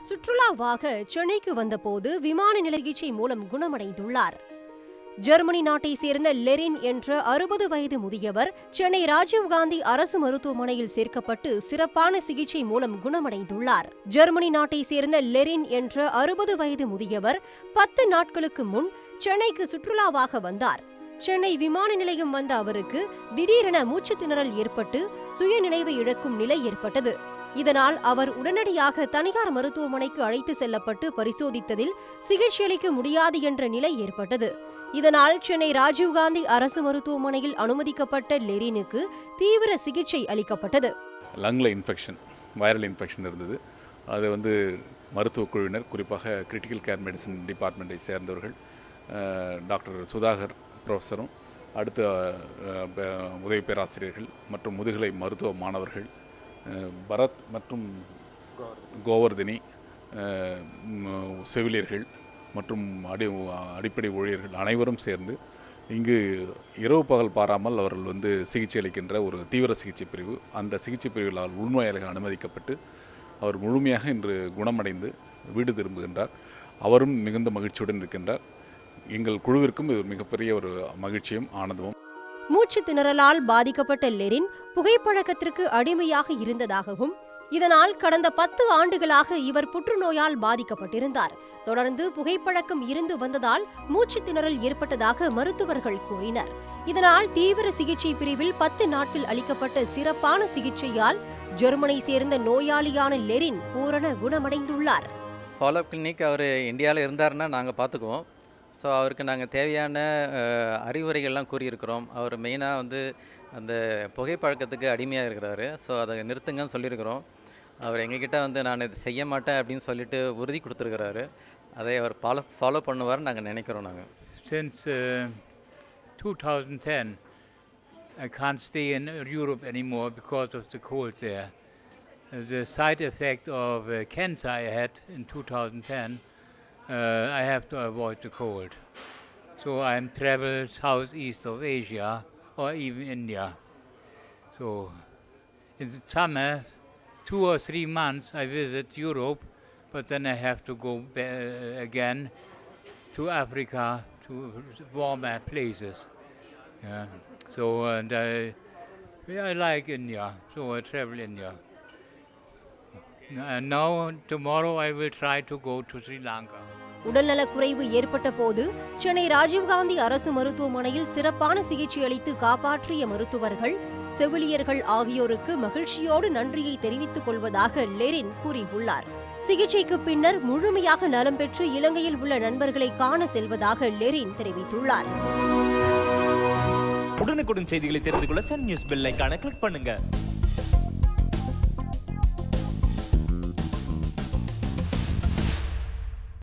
சுற்றுலாவாக சென்னைக்கு வந்தபோது விமான நிலகிச்சை மூலம் குணமடைந்துள்ளார். ஜெர்மனி நாட்டை சேர்ந்த லெரின் என்ற அறுபது வயது முதியவர் சென்னை ராஜீவ்காந்தி அரசு மருத்துவமனையில் சேர்க்கப்பட்டு சிறப்பான சிகிச்சை மூலம் குணமடைந்துள்ளார். ஜெர்மனி நாட்டை சேர்ந்த லெரின் என்ற அறுபது வயது முதியவர் பத்து நாட்களுக்கு முன் சென்னைக்கு சுற்றுலாவாக வந்தார். சென்னை விமான நிலையம் வந்த அவருக்கு திடீரென மூச்சுத்திணறல் ஏற்பட்டு சுயநினைவை இழக்கும் நிலை ஏற்பட்டது. இதனால் அவர் உடனடியாக தனியார் மருத்துவமனைக்கு அழைத்து செல்லப்பட்டு பரிசோதித்ததில் சிகிச்சையளிக்க முடியாது என்ற நிலை ஏற்பட்டது. இதனால் சென்னை ராஜீவ்காந்தி அரசு மருத்துவமனையில் அனுமதிக்கப்பட்ட லெரினுக்கு தீவிர சிகிச்சை அளிக்கப்பட்டது. லங்கில் இன்ஃபெக்ஷன் வைரல் இன்ஃபெக்ஷன் இருந்தது. அது வந்து மருத்துவ குழுவினர் குறிப்பாக கிரிட்டிக்கல் கேர் மெடிசன் டிபார்ட்மெண்ட்டை சேர்ந்தவர்கள் டாக்டர் சுதாகர் ப்ரொஃபஸரும் அடுத்த உதவி பேராசிரியர்கள் மற்றும் முதுகலை மருத்துவ மாணவர்கள் பரத் மற்றும் கோவர்தினி செவிலியர்கள் மற்றும் அடி அடிப்படை ஊழியர்கள் அனைவரும் சேர்ந்து இங்கு இரவு பகல் பாராமல் அவர்கள் வந்து சிகிச்சை அளிக்கின்ற ஒரு தீவிர சிகிச்சை பிரிவு. அந்த சிகிச்சை பிரிவில் அவர் உள்நோயாளிகள் அனுமதிக்கப்பட்டு அவர் முழுமையாக இன்று குணமடைந்து வீடு திரும்புகின்றார். அவரும் மிகுந்த மகிழ்ச்சியுடன் இருக்கின்றார். எங்கள் குழுவிற்கும் இது மிகப்பெரிய ஒரு மகிழ்ச்சியும் ஆனந்தமும். மூச்சு திணறலால் பாதிக்கப்பட்ட லெரின் புகைப்பழக்கத்திற்கு அடிமையாக இருந்ததாகவும் இதனால் கடந்த பத்து ஆண்டுகளாக இவர் புற்றுநோயால் பாதிக்கப்பட்டிருந்தார். தொடர்ந்து புகைப்பழக்கம் இருந்து வந்ததால் மூச்சு திணறல் ஏற்பட்டதாக மருத்துவர்கள் கூறினர். இதனால் தீவிர சிகிச்சை பிரிவில் பத்து நாட்கள் அளிக்கப்பட்ட சிறப்பான சிகிச்சையால் ஜெர்மனை சேர்ந்த நோயாளியான லெரின் பூரண குணமடைந்துள்ளார். ஃபாலோஅப் கிளினிக் அவர் இந்தியாவில் இருந்தாருன்னா நாங்கள் பார்த்துக்குவோம் ஸோ அவருக்கு நாங்கள் தேவையான அறிவுரைகள்லாம் கூறியிருக்கிறோம். அவர் மெயினாக வந்து அந்த புகைப்பழக்கத்துக்கு அடிமையாக இருக்கிறாரு. ஸோ அதை நிறுத்துங்கன்னு சொல்லியிருக்கிறோம். அவர் எங்ககிட்ட வந்து நான் இது செய்ய மாட்டேன் அப்படின்னு சொல்லிட்டு உறுதி கொடுத்துருக்கிறாரு. அதை அவர் ஃபாலோ ஃபாலோ பண்ணுவார்னு நாங்கள் நினைக்கிறோம் நாங்கள் Since uh, 2010, I can't stay in Europe anymore because of the cold there. The side effect of uh, cancer I had in 2010, uh, I have to avoid the cold. So I'm traveled southeast of Asia or even India. So in the summer, two or three months I visit Europe, but then I have to go ba- again to Africa, to warmer places. Yeah. So and I, I like India, so I travel India. And now tomorrow I will try to go to Sri Lanka. உடல்நலக் குறைவு ஏற்பட்ட போது சென்னை ராஜீவ்காந்தி அரசு மருத்துவமனையில் சிறப்பான சிகிச்சை அளித்து காப்பாற்றிய மருத்துவர்கள் செவிலியர்கள் ஆகியோருக்கு மகிழ்ச்சியோடு நன்றியை தெரிவித்துக் கொள்வதாக லெரின் கூறியுள்ளார். சிகிச்சைக்கு பின்னர் முழுமையாக நலம் பெற்று இலங்கையில் உள்ள நண்பர்களை காண செல்வதாக லெரின் தெரிவித்துள்ளார். உடனுக்குடன் செய்திகளை தெரிந்து கொள்ள சன் நியூஸ் பெல் ஐகானை கிளிக் பண்ணுங்க.